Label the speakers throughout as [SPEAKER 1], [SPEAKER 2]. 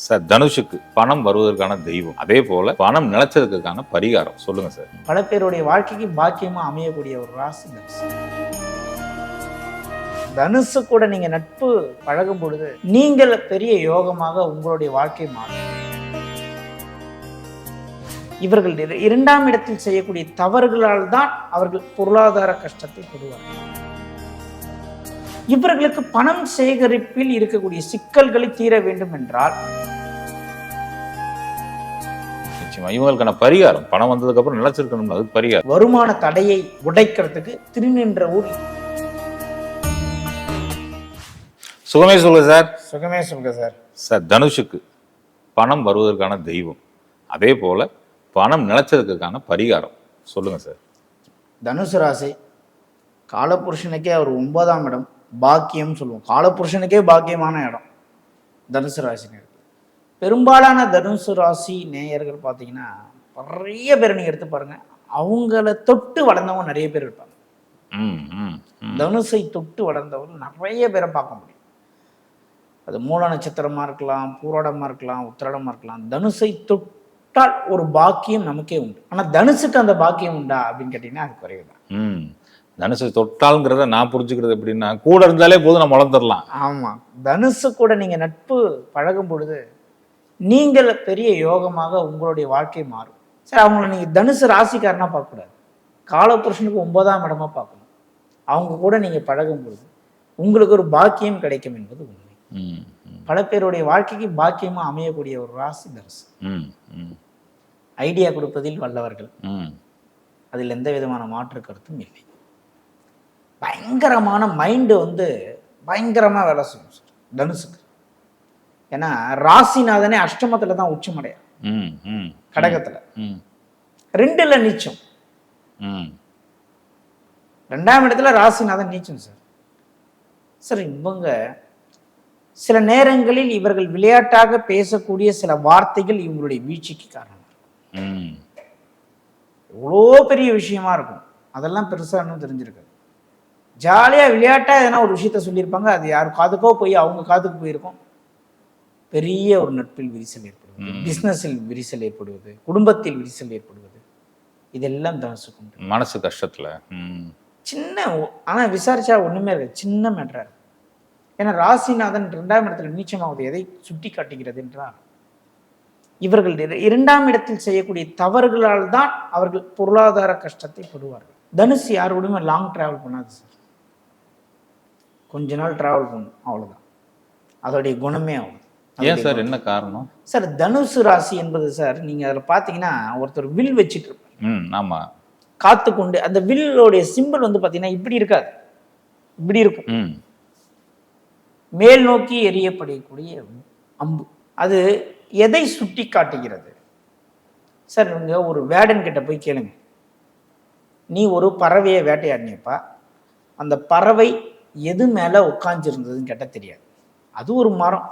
[SPEAKER 1] Sir தனுஷுக்கு பணம் வருவதற்கான தெய்வம். அதே போல பணம் நிலைச்சதுக்கான பரிகாரம். சொல்லுங்க சார்.
[SPEAKER 2] பல பேருடைய வாழ்க்கைக்கு பாக்கியமா அமையக்கூடிய ஒரு ராசி தனுசு. கூட நீங்க நட்பு பழகும் பொழுது நீங்கள் பெரிய யோகமாக உங்களுடைய வாழ்க்கை மாறும். இவர்கள் இரண்டாம் இடத்தில் செய்யக்கூடிய தவறுகளால் தான் அவர்கள் பொருளாதார கஷ்டத்தை பெறுவார்கள். இவர்களுக்கு பணம் சேகரிப்பில் இருக்கக்கூடிய சிக்கல்களை தீர வேண்டும் என்றால்
[SPEAKER 1] நிச்சயமா இவங்களுக்கான பரிகாரம். பணம் வந்ததுக்கு அப்புறம் நிலைச்சிருக்கணும் அது பரிகாரம்.
[SPEAKER 2] வருமான தடையை உடைக்கிறதுக்கு திருநின்ற ஊர்
[SPEAKER 1] சுகமே சொல்லுங்க சார்.
[SPEAKER 2] சுகமே சொல்லுங்க சார்.
[SPEAKER 1] சார் தனுஷுக்கு பணம் வருவதற்கான தெய்வம். அதே போல பணம் நிலைச்சதுக்கான பரிகாரம். சொல்லுங்க சார்.
[SPEAKER 2] தனுசு ராசி காலபுருஷனுக்கே அவர் ஒன்பதாம் இடம். பாக்கியம் சொல்லுவோம். காலபுருஷனுக்கே பாக்கியமான இடம். தனுசு ராசி நேயர்கள். பெரும்பாலான தனுசு ராசி நேயர்கள் பார்த்தீங்கன்னா நிறைய பேர் நீங்கள் எடுத்து பாருங்க. அவங்கள தொட்டு வளர்ந்தவங்க நிறைய பேர் இருப்பாங்க. தனுசை தொட்டு வளர்ந்தவர்கள் நிறைய பேரை பார்க்க முடியும். அது மூல நட்சத்திரமா இருக்கலாம் பூராடமா இருக்கலாம் உத்திராடமா இருக்கலாம். தனுசை தொட்டால் ஒரு பாக்கியம் நமக்கே உண்டு. ஆனா தனுசுக்கு அந்த பாக்கியம் உண்டா அப்படின்னு கேட்டீங்கன்னா அது குறைவு தான்.
[SPEAKER 1] தனுசு தொட்டாலுங்கிறத நான் புரிஞ்சுக்கிறது எப்படின்னா கூட இருந்தாலே போதும் நம்ம வளர்ந்துடலாம்.
[SPEAKER 2] ஆமா. தனுசு கூட நீங்க நட்பு பழகும் பொழுது நீங்கள் பெரிய யோகமாக உங்களுடைய வாழ்க்கை மாறும். சரி அவங்கள நீங்க தனுசு ராசிக்காரனா பார்க்கக்கூடாது. காலபுருஷனுக்கு ஒன்பதாம் இடமா பார்க்கணும். அவங்க கூட நீங்க பழகும் பொழுது உங்களுக்கு ஒரு பாக்கியம் கிடைக்கும் என்பது உண்மை. பல பேருடைய வாழ்க்கைக்கு பாக்கியமா அமையக்கூடிய ஒரு ராசி தனுசு.
[SPEAKER 1] ம் ம்.
[SPEAKER 2] ஐடியா கொடுப்பதில் வல்லவர்கள்.
[SPEAKER 1] ம்.
[SPEAKER 2] அதில் எந்த விதமான மாற்று கருத்தும் இல்லை. பயங்கரமான மைண்டு வந்து பயங்கரமாக வேலை செய்யும் சார் தனுசுக்கு. ஏன்னா ராசிநாதனே அஷ்டமத்தில் தான் உச்சமடையா.
[SPEAKER 1] ம் ம்
[SPEAKER 2] கடகத்தில்.
[SPEAKER 1] ம்
[SPEAKER 2] ரெண்டுல நீச்சம்.
[SPEAKER 1] ம்.
[SPEAKER 2] ரெண்டாம் இடத்துல ராசிநாதன் நீச்சம் சார் சார் இவங்க சில நேரங்களில் இவர்கள் விளையாட்டாக பேசக்கூடிய சில வார்த்தைகள் இவங்களுடைய வீழ்ச்சிக்கு காரணம். எவ்வளோ பெரிய விஷயமா இருக்கும். அதெல்லாம் பெருசாக இன்னும் தெரிஞ்சிருக்காது. ஜாலியாக விளையாட்டாக எதனா ஒரு விஷயத்த சொல்லியிருப்பாங்க. அது யார் காதுக்கோ போய் அவங்க காதுக்கு போயிருக்கும். பெரிய ஒரு நட்பில் விரிசல் ஏற்படுவது. பிஸ்னஸில் விரிசல் ஏற்படுவது. குடும்பத்தில் விரிசல் ஏற்படுவது. இதெல்லாம் தனுசுக்கு
[SPEAKER 1] மனசு கஷ்டத்துல.
[SPEAKER 2] சின்ன ஆனால் விசாரிச்சா ஒன்றுமே இருக்கு சின்ன மேட்டரா இருக்கு. ஏன்னா ராசிநாதன் இரண்டாம் இடத்துல நீச்சமாவது எதை சுட்டி காட்டுகிறது என்றால் இவர்கள் இர- இரண்டாம் இடத்தில் செய்யக்கூடிய தவறுகளால் தான் அவர்கள் பொருளாதார கஷ்டத்தை படுவார்கள் தனுசு யாரோடையுமே லாங் டிராவல் பண்ணாது சார் கொஞ்ச நாள் டிராவல் பண்ணும் அவ்வளவுதான். அதோடைய குணமே அவ்வளோ
[SPEAKER 1] ஏன் சார் என்ன காரணம்?
[SPEAKER 2] சார் தனுசு ராசி என்பது சார் நீங்க அதில் பார்த்தீங்கன்னா ஒருத்தர் வில் வச்சிட்டு இருப்பார்.
[SPEAKER 1] ம் ஆமா.
[SPEAKER 2] காத்து கொண்டு அந்த வில்லுடைய சிம்பிள் வந்து பார்த்தீங்கன்னா இப்படி இருக்காது. இப்படி இருக்கும். மேல் நோக்கி எரியப்படக்கூடிய அம்பு. அது எதை சுட்டி காட்டுகிறது? சார் இவங்க ஒரு வேடன் கிட்ட போய் கேளுங்க. நீ ஒரு பறவையை வேட்டையாடினியப்பா அந்த பறவை எது மேலே உட்காந்துருந்ததுன்னு கேட்டால் தெரியாது. அது ஒரு மரம்.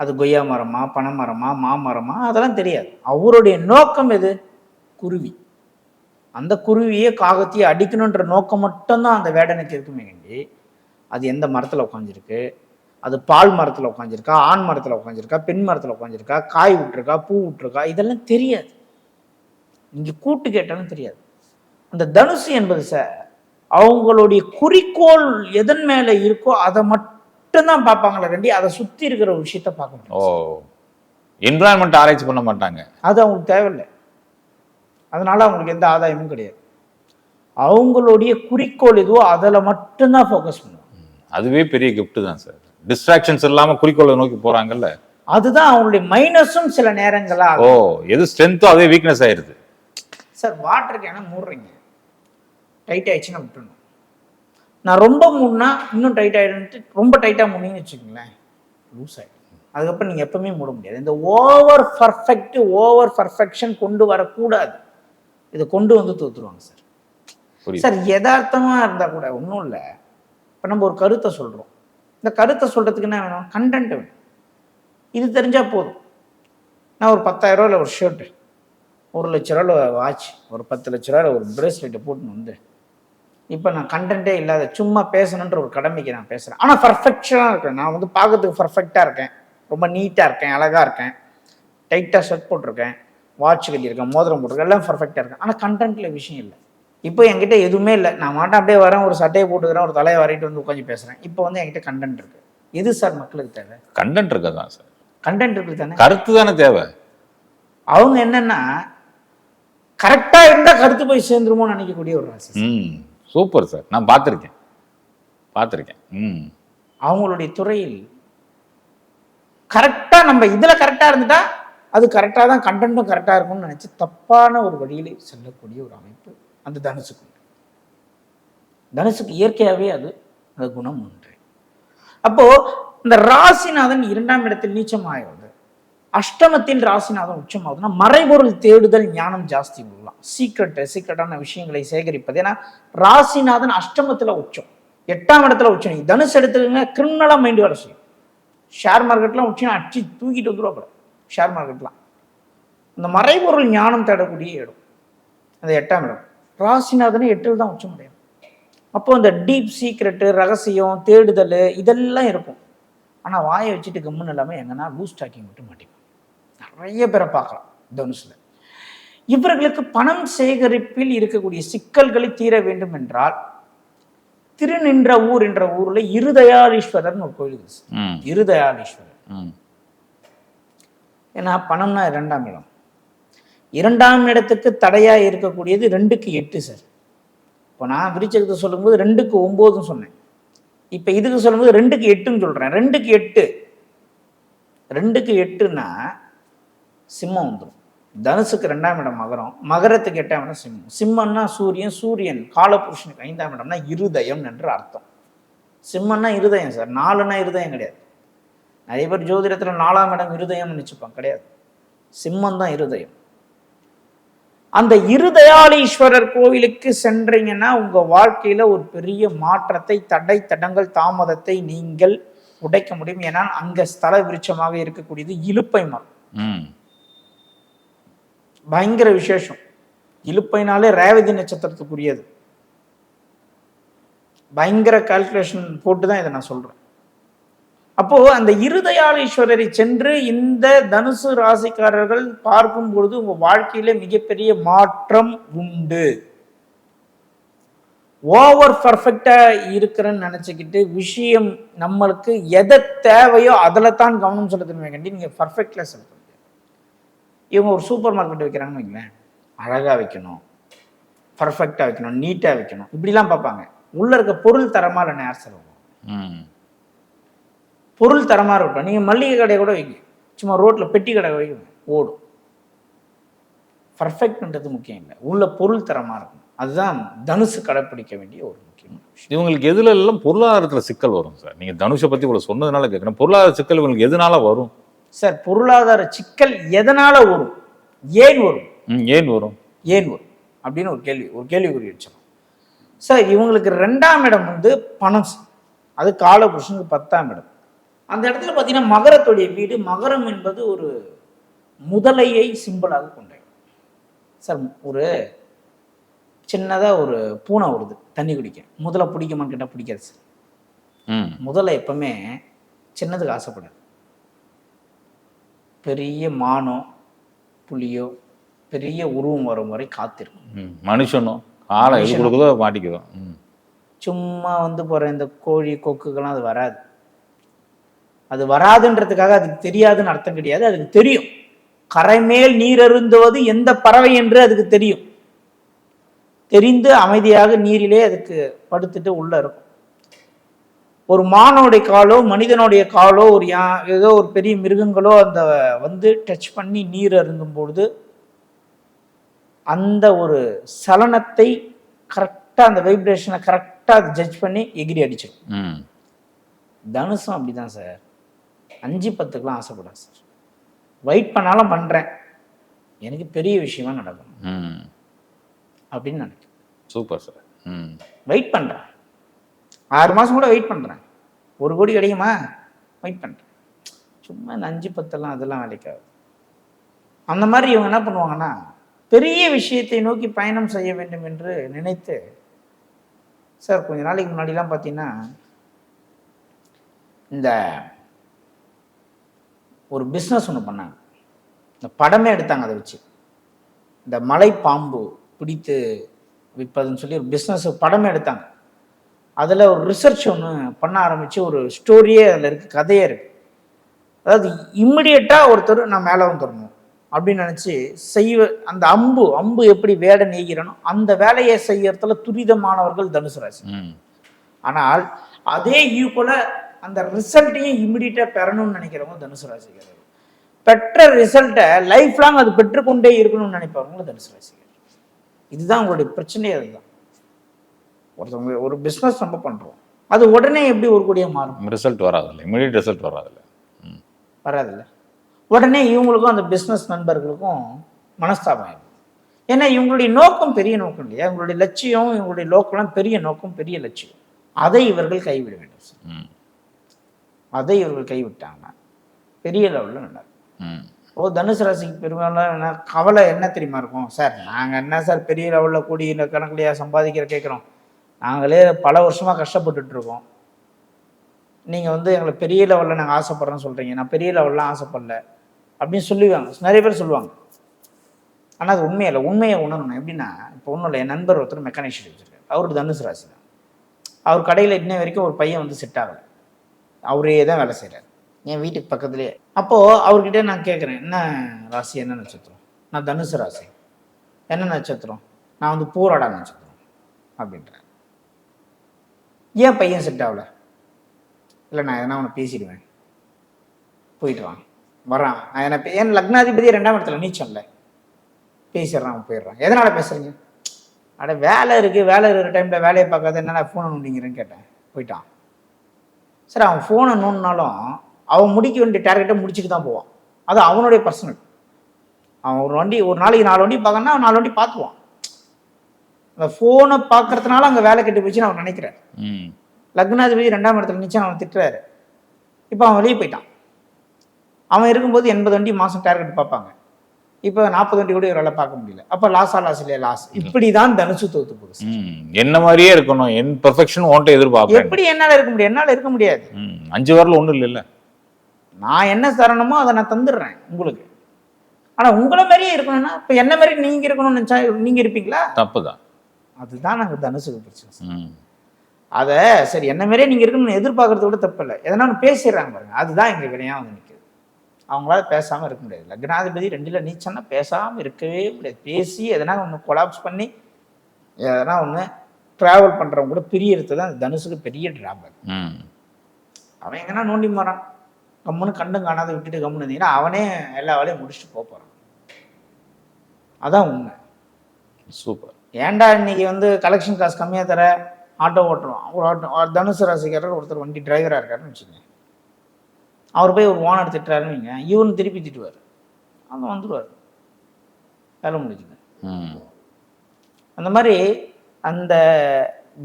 [SPEAKER 2] அது கொய்யா மரமா பனை மரமா மாமரமா அதெல்லாம் தெரியாது. அவருடைய நோக்கம் எது? குருவி. அந்த குருவியே காகத்தையே அடிக்கணுன்ற நோக்கம் மட்டும்தான் அந்த வேடனுக்கு இருக்குமே கண்டி அது எந்த மரத்தில் உட்காந்துருக்கு அது பால் மரத்தில் உட்காந்துருக்கா ஆண் மரத்தில் உட்காந்துருக்கா பெண் மரத்தில் உட்காந்துருக்கா காய் விட்டுருக்கா பூ விட்டுருக்கா இதெல்லாம் தெரியாது. இங்கே கூட்டு கேட்டாலும் தெரியாது. அந்த தனுசு என்பது சார் அவங்களுடைய குறிக்கோள் எதன் மேலே இருக்கோ அதை மட்டும்தான் பார்ப்பாங்களே கண்டி அதை சுற்றி இருக்கிற விஷயத்த பார்க்க
[SPEAKER 1] ஓ.
[SPEAKER 2] முடியும்
[SPEAKER 1] என்விரான்மெண்ட் ஆராய்ச்சி பண்ண மாட்டாங்க.
[SPEAKER 2] அது அவங்களுக்கு தேவையில்லை. அதனால அவங்களுக்கு எந்த ஆதாயமும் கிடையாது. அவங்களுடைய குறிக்கோள் எதுவோ அதில் மட்டும்தான் ஃபோக்கஸ் பண்ணுவாங்க.
[SPEAKER 1] அதுவே பெரிய gift தான் சார். டிஸ்ட்ராக்ஷன்ஸ் இல்லாம குறிக்கோளை நோக்கி போறாங்கல்ல.
[SPEAKER 2] அதுதான் அவங்களுடைய மைனஸும் சில நேரங்களா
[SPEAKER 1] ஓ. எது ஸ்ட்ரென்த்தோ அதே வீக்னஸ் ஆயிருது.
[SPEAKER 2] சார் வாட்டர் கேனை மூடுறீங்க? டைட் ஆயிடுச்சுன்னா விட்டுணும் நான் ரொம்ப மூடினா இன்னும் டைட் ஆயிடுன்ட்டு ரொம்ப டைட்டாக மூடினீங்கன்னு வச்சுக்கோங்களேன். லூஸ் ஆகிடும் அதுக்கப்புறம் நீங்கள் எப்பவுமே மூட முடியாது. இந்த ஓவர் பர்ஃபெக்ட் ஓவர் பர்ஃபெக்ஷன் கொண்டு வரக்கூடாது. இதை கொண்டு வந்து தோத்துருவாங்க சார். சார் யதார்த்தமாக இருந்தால் கூட ஒன்றும் இல்லை. இப்போ நம்ம ஒரு கருத்தை சொல்கிறோம் இந்த கருத்தை சொல்கிறதுக்கு என்ன வேணும்? கண்டென்ட் வேணும். இது தெரிஞ்சால் போதும். நான் ஒரு பத்தாயிரம் ரூபாயில் ஒரு ஷர்ட்டு ஒரு லட்ச ரூபாயில் வாட்ச் ஒரு பத்து லட்ச ரூபாயில் ஒரு பிரேஸ்லெட்டை போட்டுன்னு வந்து இப்போ நான் கண்டென்ட்டே இல்லாத சும்மா பேசணுன்ற ஒரு கடமைக்கு நான் பேசுகிறேன் ஆனால் பர்ஃபெக்ஷனாக இருக்கேன். நான் வந்து பார்க்கறதுக்கு பர்ஃபெக்டாக இருக்கேன். ரொம்ப நீட்டாக இருக்கேன் அழகாக இருக்கேன். டைட்டாக ஷர்ட் போட்டிருக்கேன் வாட்ச் கட்டியிருக்கேன் மோதிரம் போட்டிருக்கேன் எல்லாம் பர்ஃபெக்டாக இருக்கேன். ஆனால் கண்டென்ட்டில் விஷயம் இல்லை. இப்போ என்கிட்ட எதுவுமே இல்லை. நான் மாட்டேன் அப்படியே வரேன் ஒரு சட்டையை போட்டுக்கிறேன் ஒரு தலையை வரைட்டு வந்து உட்காந்து பேசுகிறேன் இப்போ வந்து என்கிட்ட கண்டென்ட் இருக்கு. எது சார் மக்களுக்கு தேவை?
[SPEAKER 1] கண்டென்ட் இருக்கதான் சார்
[SPEAKER 2] கண்டென்ட் இருக்குது தானே?
[SPEAKER 1] கருத்து தானே தேவை.
[SPEAKER 2] அவங்க என்னன்னா கரெக்டா இருந்தா கருத்து போய் சேர்ந்துருமோன்னு நினைக்கக்கூடிய ஒரு ராசி
[SPEAKER 1] ம். Super sir. நான் பார்த்துருக்கேன். பார்த்துருக்கேன். ம்.
[SPEAKER 2] அவங்களுடைய துறையில் கரெக்டாக நம்ம இதில் கரெக்டாக இருந்துட்டா அது கரெக்டாக தான் கண்டென்ட்டும் கரெக்டாக இருக்கும்னு நினச்சி தப்பான ஒரு வழியில் செல்லக்கூடிய ஒரு அமைப்பு அந்த தனுசுக்கு உண்டு. தனுசுக்கு இயற்கையாகவே அது அந்த குணம் உண்டு. அப்போது இந்த ராசிநாதன் இரண்டாம் இடத்தில் நீச்சமாகிறது அஷ்டமத்தில் ராசிநாதன் உச்சமாகுதுன்னா மறைபொருள் தேடுதல் ஞானம் ஜாஸ்தி உள்ளலாம். சீக்ரெட் சீக்ரெட்டான விஷயங்களை சேகரிப்பது. ஏன்னா ராசிநாதன் அஷ்டமத்தில் உச்சம். எட்டாம் இடத்துல உச்சம். நீங்கள் தனுசு எடுத்துக்கங்க கிரிமினலாக மைண்டு வேலை செய்யும். ஷேர் மார்க்கெட்லாம் உச்சம் அடிச்சு தூக்கிட்டு வந்துருவாங்க ஷேர் மார்க்கெட்லாம் இந்த மறைபொருள் ஞானம் தேடக்கூடிய இடம். அந்த எட்டாம் இடம். ராசிநாதனை எட்டில் தான் உச்சம் அடையும். அப்போ இந்த டீப் சீக்ரெட்டு ரகசியம் தேடுதல் இதெல்லாம் இருக்கும். ஆனால் வாயை வச்சுட்டு கம்முன்னு இல்லாமல் எங்கன்னா லூஸ் டாக்கிங் மட்டும் மாட்டேன் நிறைய பேரை பார்க்கலாம் தனுஷில் இவர்களுக்கு பணம் சேகரிப்பில் இருக்கக்கூடிய சிக்கல்களை தீர வேண்டும் என்றால் திருநின்ற ஊர் என்ற ஊர்ல இருதயாலீஸ்வரர்னு ஒரு கோயில் இருதயாலீஸ்வரர் ஏன்னா பணம்னா இரண்டாம் இடம். இரண்டாம் இடத்துக்கு தடையா இருக்கக்கூடியது ரெண்டுக்கு எட்டு சார். இப்போ நான் விருச்சகத்தை சொல்லும்போது ரெண்டுக்கு ஒம்போதுன்னு சொன்னேன். இப்போ இதுக்கு சொல்லும்போது ரெண்டுக்கு எட்டுன்னு சொல்றேன். ரெண்டுக்கு எட்டு. ரெண்டுக்கு எட்டுன்னா சிம்மம் வந்துடும். தனுசுக்கு ரெண்டாம் இடம் மகரம் மகரத்துக்கு எட்டாம் இடம் சிம்மம். சிம்மன்னா சூரியன் சூரியன் காலபுருஷனுக்கு ஐந்தாம் இடம்னா இருதயம் என்று அர்த்தம். சிம்மன்னா இருதயம் சார் நாலுன்னா இருதயம் கிடையாது. நிறைய பேர் ஜோதிடத்தில் நாலாம் இடம் இருதயம்னு நினச்சிப்பாங்க கிடையாது. சிம்மம் தான் இருதயம். அந்த இருதயாலீஸ்வரர் கோவிலுக்கு சென்றீங்கன்னா உங்கள் வாழ்க்கையில் ஒரு பெரிய மாற்றத்தை தடை தடங்கள் தாமதத்தை நீங்கள் உடைக்க முடியும். ஏன்னா அங்கே ஸ்தல விருட்சமாக இருக்கக்கூடியது இழுப்பை மரம்.
[SPEAKER 1] ம்.
[SPEAKER 2] பயங்கர விசேஷம். இழுப்பைனாலே ரேவதி நட்சத்திரத்துக்குரியது. பயங்கர கால்குலேஷன் போட்டு தான் இதை நான் சொல்கிறேன் அப்போது அந்த இருதயாலீஸ்வரரை சென்று இந்த தனுசு ராசிக்காரர்கள் பார்க்கும் பொழுது உங்கள் வாழ்க்கையில மிகப்பெரிய மாற்றம் உண்டு. ஓவர் பர்ஃபெக்டாக இருக்கிறேன்னு நினச்சிக்கிட்டு விஷயம் நம்மளுக்கு எதை தேவையோ அதில் தான் கவனம் செலுத்தணுமே கண்டி நீங்கள் பர்ஃபெக்டில் செலுத்தணும். இவங்க ஒரு சூப்பர் மார்க்கெட் வைக்கிறாங்கன்னு வைங்களேன். அழகா வைக்கணும். பர்ஃபெக்டா வைக்கணும். நீட்டா வைக்கணும். இப்படிலாம் பார்ப்பாங்க. உள்ள இருக்க பொருள் தரமா இல்லைன்னு யார் சொல்லுவாங்க
[SPEAKER 1] ம்.
[SPEAKER 2] பொருள் தரமா இருக்கட்டும். நீங்க மல்லிகை கடையை கூட வைங்க. சும்மா ரோட்ல பெட்டி கடை வைங்க ஓடும். பர்ஃபெக்ட்ன்றது முக்கியம் இல்லை. உள்ள பொருள் தரமா இருக்கும் அதுதான் தனுசு கடைப்பிடிக்க வேண்டிய ஒரு முக்கியமான விஷயம்.
[SPEAKER 1] இவங்களுக்கு எதுல எல்லாம் பொருளாதாரத்துல சிக்கல் வரும் சார்? நீங்க தனுஷை பத்தி இவ்வளவு சொன்னதுனால கேட்குறேன். பொருளாதார சிக்கல் இவங்களுக்கு எதனால வரும்?
[SPEAKER 2] சார் பொருளாதார சிக்கல் எதனால வரும்? ஏன் வரும்?
[SPEAKER 1] ஏன் வரும்?
[SPEAKER 2] ஏன் வரும்? அப்படின்னு ஒரு கேள்வி ஒரு கேள்விக்குறி வச்சிடும் சார் இவங்களுக்கு ரெண்டாம் இடம் வந்து பணம். அது காலபுருஷனுக்கு பத்தாம் இடம். அந்த இடத்துல பார்த்தீங்கன்னா மகரத்துடைய வீடு மகரம் என்பது ஒரு முதலையை சிம்பிளாக கொண்ட இடம். சார் ஒரு சின்னதாக ஒரு பூனை வருது தண்ணி குடிக்க. முதலை பிடிக்குமான்னு கேட்டால் பிடிக்காது சார்.
[SPEAKER 1] ம்.
[SPEAKER 2] முதல்ல எப்பவுமே சின்னதுக்கு ஆசைப்படாது. பெரிய மானோ புலியோ பெரிய உருவம் வரும் வரை காத்திருக்கும்.
[SPEAKER 1] ம் மனுஷனும் காலை எது
[SPEAKER 2] மனுஷனும்.
[SPEAKER 1] கொடுக்குதோ மாட்டிக்குதோம் ம்.
[SPEAKER 2] சும்மா வந்து போகிற இந்த கோழி கொக்குக்கெல்லாம் அது வராது. அது வராதுன்றதுக்காக அதுக்கு தெரியாதுன்னு அர்த்தம் கிடையாது அதுக்கு தெரியும். கரைமேல் நீர் அருந்துவது எந்த பறவை என்று அதுக்கு தெரியும். தெரிந்து அமைதியாக நீரிலே அதுக்கு படுத்துட்டு உள்ள இருக்கும். ஒரு மானோடைய காலோ மனிதனுடைய காலோ ஒரு யா ஏதோ ஒரு பெரிய மிருகங்களோ அந்த வந்து டச் பண்ணி நீர் அருந்தும் பொழுது அந்த ஒரு சலனத்தை கரெக்டாக அந்த வைப்ரேஷனை கரெக்டாக அது ஜட்ஜ் பண்ணி எகிரி அடிச்சிடும்
[SPEAKER 1] ம்.
[SPEAKER 2] தனுசும் அப்படிதான் சார் அஞ்சு பத்துக்கெலாம் ஆசைப்படாது சார் வெயிட் பண்ணாலும் பண்ணுறேன் எனக்கு பெரிய விஷயமா நடக்கணும்
[SPEAKER 1] ம்.
[SPEAKER 2] அப்படின்னு நினைக்கிறேன்.
[SPEAKER 1] சூப்பர் சார் ம்.
[SPEAKER 2] வெயிட் பண்ணுறேன் ஆறு மாதம் கூட வெயிட் பண்ணுறேன் ஒரு கோடி கிடைக்குமா? வெயிட் பண்ணுறேன் சும்மா இந்த அஞ்சு பத்தெல்லாம் அதெல்லாம் வேலைக்காது. அந்த மாதிரி இவங்க என்ன பண்ணுவாங்கன்னா பெரிய விஷயத்தை நோக்கி பயணம் செய்ய வேண்டும் என்று நினைத்து சார் கொஞ்ச நாளைக்கு முன்னாடிலாம் பார்த்தீங்கன்னா இந்த ஒரு பிஸ்னஸ் ஒன்று பண்ணாங்க. இந்த படமே எடுத்தாங்க அதை வச்சு. இந்த மலை பாம்பு பிடித்து விற்பதுன்னு சொல்லி ஒரு பிஸ்னஸ் படமே எடுத்தாங்க. அதில் ஒரு ரிசர்ச் ஒன்று பண்ண ஆரம்பித்து ஒரு ஸ்டோரியே அதில் இருக்குது கதையே இருக்குது அதாவது இம்மிடியட்டாக ஒருத்தர் நான் மேலே வந்துடணும் அப்படின்னு நினச்சி செய்வ அந்த அம்பு அம்பு எப்படி வேடை நெய்கிறனோ அந்த வேலையை செய்யறதுல துரிதமானவர்கள் தனுசு ராசி. ஆனால் அதே ஈக்குவலாக அந்த ரிசல்ட்டையும் இம்மிடியட்டாக பெறணும்னு நினைக்கிறவங்க தனுசு ராசிக்காரர்கள். பெற்ற ரிசல்ட்டை லைஃப் லாங் அது பெற்றுக்கொண்டே இருக்கணும்னு நினைப்பவங்க தனுசு ராசிக்காரர்கள். இதுதான் உங்களுடைய பிரச்சனையே அதுதான். ஒருத்தவங்க ஒரு பிஸ்னஸ் நம்ம பண்ணுறோம் அது உடனே எப்படி ஒரு கூடிய மாறும்?
[SPEAKER 1] ரிசல்ட் வராதில்ல. இமீடியட் ரிசல்ட் வராதில்ல.
[SPEAKER 2] வராதுல்ல. உடனே இவங்களுக்கும் அந்த பிஸ்னஸ் நண்பர்களுக்கும் மனஸ்தாபம் ஆயிடும். ஏன்னா இவங்களுடைய நோக்கம் பெரிய நோக்கம் இல்லையா? இவங்களுடைய லட்சியம் இவங்களுடைய நோக்கம் பெரிய நோக்கம் பெரிய லட்சியம். அதை இவர்கள் கைவிட வேண்டும் சார்.
[SPEAKER 1] ம்.
[SPEAKER 2] அதை இவர்கள் கைவிட்டாங்கன்னா பெரிய லெவலில் நல்லா ஓ தனுசு ராசிக்கு பெரும்பாலும் என்ன? கவலை என்ன தெரியுமா இருக்கும்? சார் நாங்கள் என்ன சார் பெரிய லெவலில் கூடி இந்த கணக்குலையா சம்பாதிக்கிற கேட்குறோம் நாங்களே பல வருஷமாக கஷ்டப்பட்டுட்டுருக்கோம் நீங்கள் வந்து எங்களை பெரிய லெவலில் நாங்கள் ஆசைப்பட்றோன்னு சொல்கிறீங்க நான் பெரிய லெவலில் ஆசைப்படல. அப்படின்னு சொல்லுவாங்க. நிறைய பேர் சொல்லுவாங்க. ஆனால் அது உண்மையில்லை உண்மையை உணரணும். எப்படின்னா இப்போ ஒன்றும் இல்லை. என் நண்பர் ஒருத்தர் மெக்கானிக் வச்சுருக்காரு. அவருக்கு தனுசு ராசி தான் அவர் கடையில் இன்ன வரைக்கும் ஒரு பையன் வந்து செட் ஆகலை. அவரே தான் வேலை செய்கிறார் என் வீட்டுக்கு பக்கத்துலேயே. அப்போது அவர்கிட்ட நான் கேட்குறேன் என்ன ராசி? என்ன நட்சத்திரம்? நான் தனுசு ராசி. என்ன நட்சத்திரம்? நான் வந்து பூராடா நட்சத்திரம். அப்படின்றேன் ஏன் பையன் செட் ஆகல. இல்லை நான் எதனா அவனை பேசிடுவேன். போயிட்டு வாங்க. வரான் நான் என்ன பே- என் லக்னாதிபதி ரெண்டாம் இடத்துல நீச்சம்ல பேசிடுறான் அவன் போயிடுறான். எதனால பேசுறீங்க? அட வேலை இருக்கு வேலை இருக்கிற டைம்ல வேலையை பார்க்காத என்னடா ஃபோனை நோண்டிங்கிறேன்னு கேட்டேன். போயிட்டான். சரி அவன் ஃபோனை நோண்டினாலும் அவன் முடிக்க வேண்டிய டார்கெட்டை முடிச்சுட்டு தான் போவான். அது அவனுடைய பர்சனல் அவன் ஒரு வண்டி ஒரு நாளைக்கு நாலு வண்டி பார்க்கணும்னா அவன் நாலு வண்டி பார்த்துவான் அந்த ஃபோனை பார்க்கறதுனால அங்கே வேலை கெட்டு போச்சுன்னு அவன் நினைக்கிறார் லக்னாதிபதி ரெண்டாம் இடத்துல நிச்சயம் அவன் திட்டுறாரு. இப்போ அவன் வெளியே போயிட்டான். அவன் இருக்கும்போது எண்பது வண்டி மாதம் டார்கெட் பார்ப்பாங்க. இப்போ நாற்பது வண்டி கூட இவரால் பார்க்க முடியல. அப்போ லாஸா லாஸ் இல்லையா? லாஸ் இப்படி தான் தனுசு தோத்து போகுது.
[SPEAKER 1] என்ன மாதிரியே இருக்கணும். என் பெர்ஃபெக்ஷன் உன்ட்ட எதிர்பார்ப்பேன்.
[SPEAKER 2] எப்படி என்னால் இருக்க முடியும்? என்னால் இருக்க முடியாது.
[SPEAKER 1] அஞ்சு வரல ஒன்றும் இல்லைல்ல.
[SPEAKER 2] நான் என்ன தரணுமோ அதை நான் தந்துடுறேன் உங்களுக்கு. ஆனால் உங்களை மாதிரியே இருக்கணும்னா இப்போ என்ன மாதிரி நீங்கள் இருக்கணும்னு நினச்சா நீங்கள் இருப்பீங்களா?
[SPEAKER 1] தப்பு தான்
[SPEAKER 2] அதுதான் நாங்கள் தனுசுக்கு பிரச்சனை அதை சரி என்ன மாதிரியே நீங்கள் இருக்கணும்னு எதிர்பார்க்கறது கூட தப்பு இல்லை. எதனா ஒன்று பேசிடுறாங்க பாருங்க. அதுதான் எங்கள் வினையாக வந்து நிற்குது அவங்களால பேசாமல் இருக்க முடியாது. லக்னாதிபதி ரெண்டில் நீச்சன்னா பேசாமல் இருக்கவே முடியாது. பேசி எதனா ஒன்று கொலாப்ஸ் பண்ணி எதனா ஒன்று ட்ராவல் பண்ணுறவங்க கூட பிரியறது தான் அந்த தனுசுக்கு பெரிய டிராபேக்
[SPEAKER 1] ம்.
[SPEAKER 2] அவன் எங்கன்னா நோண்டி போகிறான் கம்முன்னு கண்டும் காணாத விட்டுட்டு கம்முன்னு இருந்தீங்கன்னா அவனே எல்லா வேலையும் முடிச்சுட்டு போக போகிறான் அதான் உண்மை.
[SPEAKER 1] சூப்பர்.
[SPEAKER 2] ஏன்டா இன்னைக்கு வந்து கலெக்ஷன் காசு கம்மியாக தர? ஆட்டோ ஓட்டுறோம். ஒரு ஆட்டோ தனுசு ராசிக்காரர் ஒருத்தர் வண்டி டிரைவராக இருக்காருன்னு வச்சுக்கோங்க. அவர் போய் ஒரு ஓனர் திட்டுறாருன்னு வைங்க. இவனு திருப்பி திட்டுவார். அந்த வந்துடுவார் வேலை முடிஞ்சுது.
[SPEAKER 1] ம்.
[SPEAKER 2] அந்த மாதிரி அந்த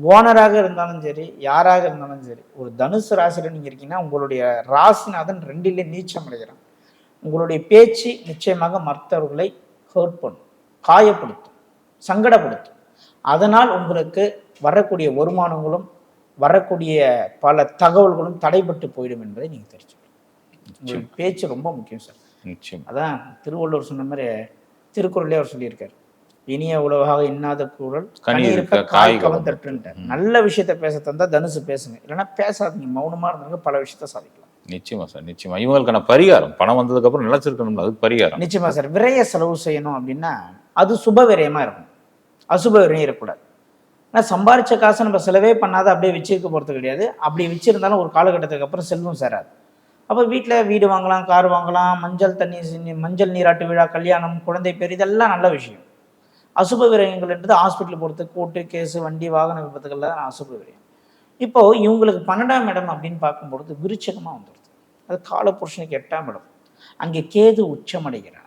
[SPEAKER 2] ஓனராக இருந்தாலும் சரி யாராக இருந்தாலும் சரி ஒரு தனுசு ராசியில் நீங்கள் இருக்கீங்கன்னா உங்களுடைய ராசிநாதன் ரெண்டிலே நீச்சம் அடைகிறான். உங்களுடைய பேச்சு நிச்சயமாக மற்றவர்களை ஹர்ட் பண்ணும் காயப்படுத்தும். சங்கடப்படுத்தும். அதனால் உங்களுக்கு வரக்கூடிய வருமானங்களும் வரக்கூடிய பல தகவல்களும் தடைபட்டு போயிடும் என்பதை நீங்கள் தெரிஞ்சுக்கணும். பேச்சு ரொம்ப முக்கியம் சார்.
[SPEAKER 1] நிச்சயம்.
[SPEAKER 2] அதான் திருவள்ளுவர் சொன்ன மாதிரி திருக்குறளே அவர் சொல்லியிருக்காரு. இனிய உலகாக இன்னாத குரல்
[SPEAKER 1] கனி
[SPEAKER 2] கனி
[SPEAKER 1] இருக்க
[SPEAKER 2] இருக்க
[SPEAKER 1] காய்
[SPEAKER 2] கவர்ந்தட்டுன்ட்டார் நல்ல விஷயத்த பேச தந்தா தனுசு பேசுங்க. இல்லைன்னா பேசாதீங்க. மௌனமா இருந்தாங்க பல விஷயத்த சாதிக்கலாம்.
[SPEAKER 1] நிச்சயமா சார் நிச்சயமா. இவங்களுக்கான பரிகாரம் பணம் வந்ததுக்கு அப்புறம் நிலைச்சிருக்கணும் அதுக்கு பரிகாரம்.
[SPEAKER 2] நிச்சயமா சார். விரைய செலவு செய்யணும் அப்படின்னா அது சுப விரயமா இருக்கும். அசுப விரயம் இருக்கக்கூடாது ஆனால் சம்பாரித்த காசை நம்ம செலவே பண்ணாத அப்படியே வச்சிருக்க போகிறது கிடையாது. அப்படி வச்சுருந்தாலும் ஒரு காலகட்டத்துக்கு அப்புறம் செல்வம் சேராது. அப்போ வீட்டில் வீடு வாங்கலாம் கார் வாங்கலாம் மஞ்சள் தண்ணி மஞ்சள் நீராட்டு விழா கல்யாணம் குழந்தை பேர் இதெல்லாம் நல்ல விஷயம். அசுப விரயங்கள்ன்றது ஹாஸ்பிட்டல் போகிறது கோர்ட்டு கேஸு வண்டி வாகன விபத்துக்கள்லாம் அசுப விரயம். இப்போது இவங்களுக்கு பன்னெண்டாம் இடம் அப்படின்னு பார்க்கும்பொழுது விருச்சகமாக வந்துடுது அது காலபுருஷனுக்கு எட்டாம் இடம். அங்கே கேது உச்சமடைகிறார்.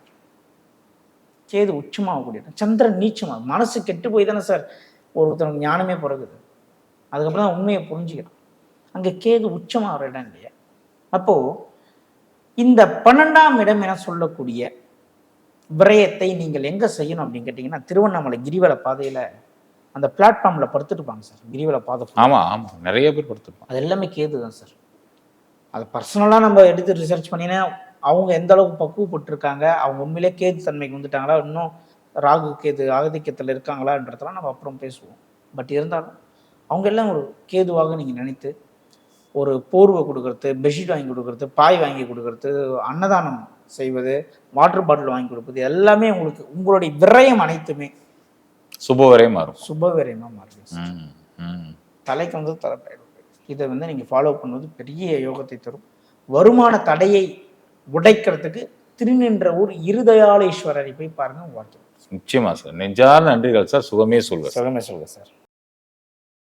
[SPEAKER 2] கேது உச்சமாகக்கூடிய இடம். சந்திரன் நீச்சமாகும். மனசு கெட்டு போய் தானே சார் ஒருத்தனுக்கு ஞானமே பிறகுது. அதுக்கப்புறம் தான் உண்மையை புரிஞ்சுக்கிறோம் அங்கே கேது உச்சமாகிற இடம் இல்லையா. அப்போது இந்த பன்னெண்டாம் இடம் என சொல்லக்கூடிய விரயத்தை நீங்கள் எங்கே செய்யணும் அப்படின்னு கேட்டிங்கன்னா திருவண்ணாமலை கிரிவல பாதையில் அந்த பிளாட்ஃபார்மில் படுத்துட்டுப்பாங்க சார். கிரிவல பாதை full.
[SPEAKER 1] ஆமா ஆமா. நிறைய பேர் படுத்துருப்பான்
[SPEAKER 2] அது எல்லாமே கேது தான் சார். அது பர்சனலாக நம்ம எடுத்து ரிசர்ச் பண்ணினா அவங்க எந்த அளவுக்கு பக்குவப்பட்டிருக்காங்க அவங்க உண்மையிலே கேது தன்மைக்கு வந்துட்டாங்களா இன்னும் ராகு கேது ஆதிக்கத்தில் இருக்காங்களான்றதெல்லாம் நம்ம அப்புறம் பேசுவோம். பட் இருந்தாலும் அவங்க எல்லாம் ஒரு கேதுவாக நீங்கள் நினைத்து ஒரு போர்வை கொடுக்கறது பெட்ஷீட் வாங்கி கொடுக்கறது பாய் வாங்கி கொடுக்கறது அன்னதானம் செய்வது வாட்டர் பாட்டில் வாங்கி கொடுப்பது எல்லாமே உங்களுக்கு உங்களுடைய விரயம் அனைத்துமே
[SPEAKER 1] சுபவரே மாறும்.
[SPEAKER 2] சுப விரயமாக மாறுது
[SPEAKER 1] ம், ம்.
[SPEAKER 2] தலைக்கு வந்து தலைப்பயிடும் இதை வந்து நீங்கள் ஃபாலோ பண்ணுவது பெரிய யோகத்தை தரும். வருமான தடையை உடைக்கிறதுக்கு திருநின்ற ஊர் இருதயாளேஸ்வரரை போய் பாருங்க வாழ்க்கை.
[SPEAKER 1] நிச்சயமா சார். நெஞ்சார் நன்றிகள் சார். சுகமே சொல்க
[SPEAKER 2] சுகமே சொல்லுங்க சார்.